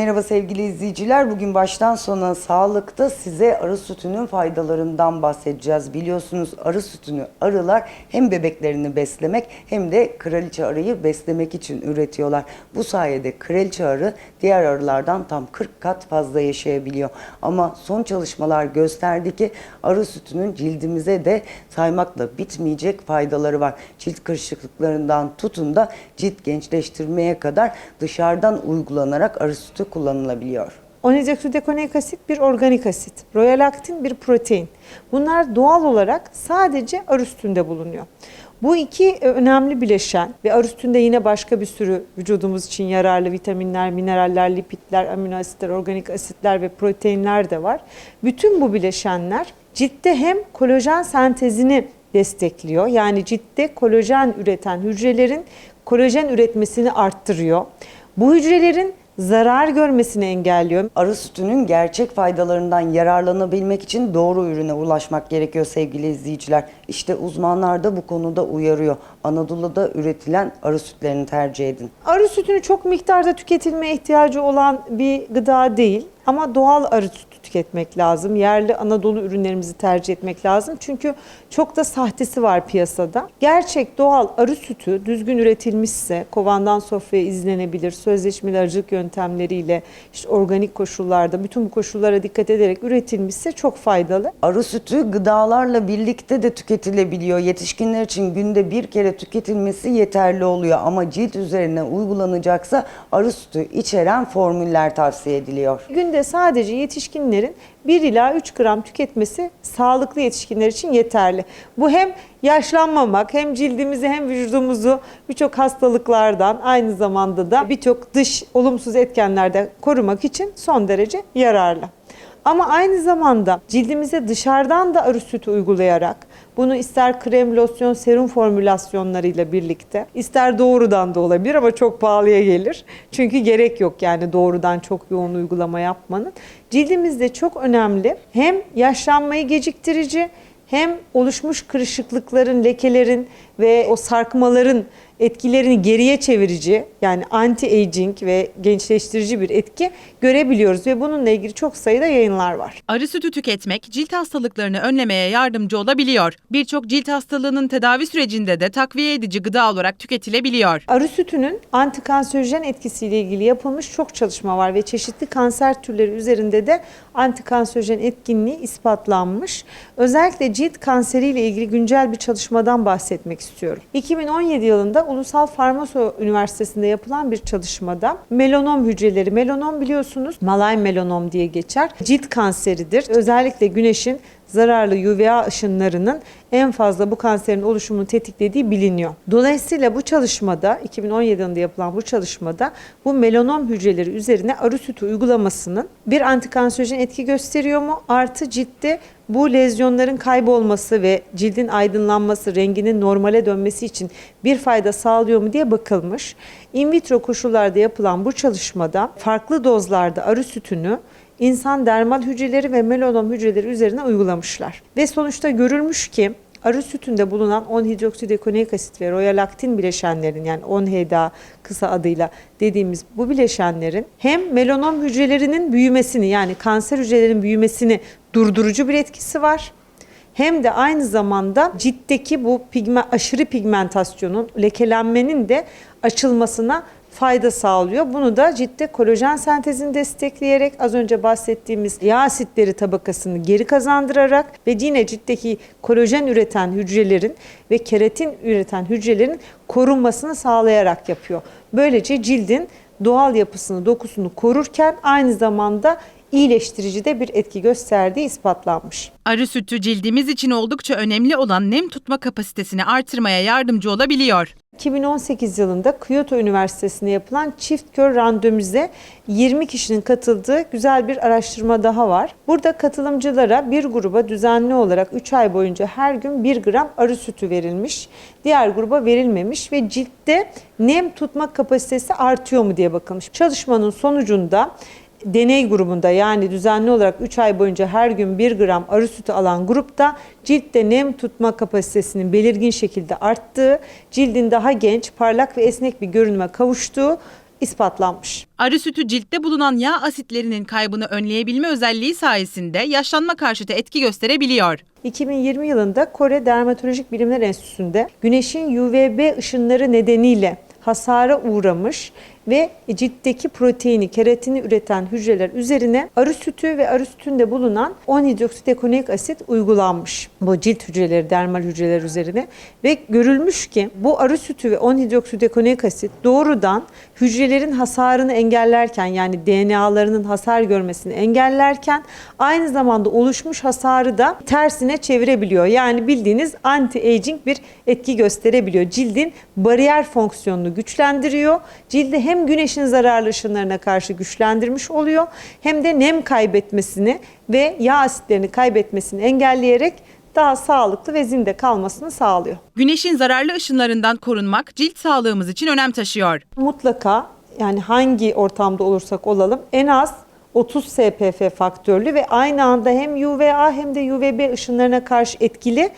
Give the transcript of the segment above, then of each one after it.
Merhaba sevgili izleyiciler. Bugün baştan sona sağlıkta size arı sütünün faydalarından bahsedeceğiz. Biliyorsunuz arı sütünü arılar hem bebeklerini beslemek hem de kraliçe arıyı beslemek için üretiyorlar. Bu sayede kraliçe arı diğer arılardan tam 40 kat fazla yaşayabiliyor. Ama son çalışmalar gösterdi ki arı sütünün cildimize de saymakla bitmeyecek faydaları var. Cilt kırışıklıklarından tutun da cilt gençleştirmeye kadar dışarıdan uygulanarak arı sütü kullanılabiliyor. Onideoksidikonik asit bir organik asit, royalaktin bir protein. Bunlar doğal olarak sadece arı sütünde bulunuyor. Bu iki önemli bileşen ve arı sütünde yine başka bir sürü vücudumuz için yararlı vitaminler, mineraller, lipidler, amino asitler, organik asitler ve proteinler de var. Bütün bu bileşenler ciltte hem kolajen sentezini destekliyor. Yani ciltte kolajen üreten hücrelerin kolajen üretmesini arttırıyor. Bu hücrelerin zarar görmesini engelliyor. Arı sütünün gerçek faydalarından yararlanabilmek için doğru ürüne ulaşmak gerekiyor sevgili izleyiciler. İşte uzmanlar da bu konuda uyarıyor. Anadolu'da üretilen arı sütlerini tercih edin. Arı sütünü çok miktarda tüketilmeye ihtiyacı olan bir gıda değil ama doğal arı sütü tüketmek lazım. Yerli Anadolu ürünlerimizi tercih etmek lazım. Çünkü çok da sahtesi var piyasada. Gerçek doğal arı sütü düzgün üretilmişse kovandan sofraya izlenebilir. Sözleşmeli arıcılık yöntemleriyle işte organik koşullarda bütün bu koşullara dikkat ederek üretilmişse çok faydalı. Arı sütü gıdalarla birlikte de tüketilebiliyor. Yetişkinler için günde bir kere tüketilmesi yeterli oluyor. Ama cilt üzerine uygulanacaksa arı sütü içeren formüller tavsiye ediliyor. Günde sadece yetişkinlerin 1 ila 3 gram tüketmesi sağlıklı yetişkinler için yeterli. Bu hem yaşlanmamak hem cildimizi hem vücudumuzu birçok hastalıklardan aynı zamanda da birçok dış olumsuz etkenlerden korumak için son derece yararlı. Ama aynı zamanda cildimize dışarıdan da arı sütü uygulayarak bunu ister krem, losyon, serum formülasyonlarıyla birlikte ister doğrudan da olabilir ama çok pahalıya gelir. Çünkü gerek yok yani doğrudan çok yoğun uygulama yapmanın. Cildimizde çok önemli hem yaşlanmayı geciktirici hem oluşmuş kırışıklıkların, lekelerin ve o sarkmaların etkilerini geriye çevirici yani anti-aging ve gençleştirici bir etki görebiliyoruz ve bununla ilgili çok sayıda yayınlar var. Arı sütü tüketmek cilt hastalıklarını önlemeye yardımcı olabiliyor. Birçok cilt hastalığının tedavi sürecinde de takviye edici gıda olarak tüketilebiliyor. Arı sütünün antikanserojen etkisiyle ilgili yapılmış çok çalışma var ve çeşitli kanser türleri üzerinde de antikanserojen etkinliği ispatlanmış. Özellikle cilt kanseriyle ilgili güncel bir çalışmadan bahsetmek istiyorum. 2017 yılında Ulusal Farmaso Üniversitesi'nde yapılan bir çalışmada melanom hücreleri, melanom biliyorsunuz malay melanom diye geçer. Cilt kanseridir. Özellikle güneşin zararlı UVA ışınlarının en fazla bu kanserin oluşumunu tetiklediği biliniyor. Dolayısıyla bu çalışmada 2017 yılında yapılan bu çalışmada bu melanom hücreleri üzerine arı sütü uygulamasının bir antikanserojen etki gösteriyor mu? Artı ciltte bu lezyonların kaybolması ve cildin aydınlanması, renginin normale dönmesi için bir fayda sağlıyor mu diye bakılmış. In vitro koşullarda yapılan bu çalışmada farklı dozlarda arı sütünü insan dermal hücreleri ve melanom hücreleri üzerine uygulamışlar. Ve sonuçta görülmüş ki arı sütünde bulunan 10 hidroksidekonik asit ve royalaktin bileşenlerin yani 10 HDA kısa adıyla dediğimiz bu bileşenlerin hem melanom hücrelerinin büyümesini yani kanser hücrelerinin büyümesini durdurucu bir etkisi var. Hem de aynı zamanda ciltteki bu pigme, aşırı pigmentasyonun, lekelenmenin de açılmasına fayda sağlıyor. Bunu da ciltte kolajen sentezini destekleyerek az önce bahsettiğimiz yağ asitleri tabakasını geri kazandırarak ve yine ciltteki kolajen üreten hücrelerin ve keratin üreten hücrelerin korunmasını sağlayarak yapıyor. Böylece cildin doğal yapısını, dokusunu korurken aynı zamanda iyileştirici de bir etki gösterdiği ispatlanmış. Arı sütü cildimiz için oldukça önemli olan nem tutma kapasitesini artırmaya yardımcı olabiliyor. 2018 yılında Kyoto Üniversitesi'nde yapılan çift kör randomize 20 kişinin katıldığı güzel bir araştırma daha var. Burada katılımcılara bir gruba düzenli olarak 3 ay boyunca her gün 1 gram arı sütü verilmiş. Diğer gruba verilmemiş ve ciltte nem tutma kapasitesi artıyor mu diye bakılmış. Çalışmanın sonucunda deney grubunda yani düzenli olarak 3 ay boyunca her gün 1 gram arı sütü alan grupta ciltte nem tutma kapasitesinin belirgin şekilde arttığı, cildin daha genç, parlak ve esnek bir görünüme kavuştuğu ispatlanmış. Arı sütü ciltte bulunan yağ asitlerinin kaybını önleyebilme özelliği sayesinde yaşlanma karşıtı etki gösterebiliyor. 2020 yılında Kore Dermatolojik Bilimler Enstitüsü'nde güneşin UVB ışınları nedeniyle hasara uğramış ve ciltteki proteini, keratini üreten hücreler üzerine arı sütü ve arı sütünde bulunan 10 hidroksidekonik asit uygulanmış. Bu cilt hücreleri, dermal hücreler üzerine ve görülmüş ki bu arı sütü ve 10 hidroksidekonik asit doğrudan hücrelerin hasarını engellerken yani DNA'larının hasar görmesini engellerken aynı zamanda oluşmuş hasarı da tersine çevirebiliyor. Yani bildiğiniz anti-aging bir etki gösterebiliyor. Cildin bariyer fonksiyonunu güçlendiriyor. Cildi hem güneşin zararlı ışınlarına karşı güçlendirmiş oluyor hem de nem kaybetmesini ve yağ asitlerini kaybetmesini engelleyerek daha sağlıklı ve zinde kalmasını sağlıyor. Güneşin zararlı ışınlarından korunmak cilt sağlığımız için önem taşıyor. Mutlaka yani hangi ortamda olursak olalım en az 30 SPF faktörlü ve aynı anda hem UVA hem de UVB ışınlarına karşı etkili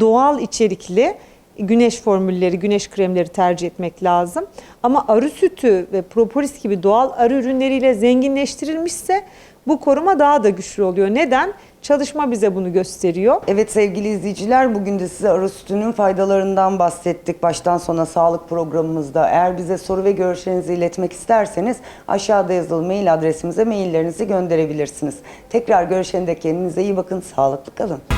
doğal içerikli güneş formülleri, güneş kremleri tercih etmek lazım. Ama arı sütü ve propolis gibi doğal arı ürünleriyle zenginleştirilmişse bu koruma daha da güçlü oluyor. Neden? Çalışma bize bunu gösteriyor. Evet sevgili izleyiciler bugün de size arı sütünün faydalarından bahsettik baştan sona sağlık programımızda. Eğer bize soru ve görüşlerinizi iletmek isterseniz aşağıda yazılı mail adresimize maillerinizi gönderebilirsiniz. Tekrar görüşene kendinize iyi bakın, sağlıklı kalın.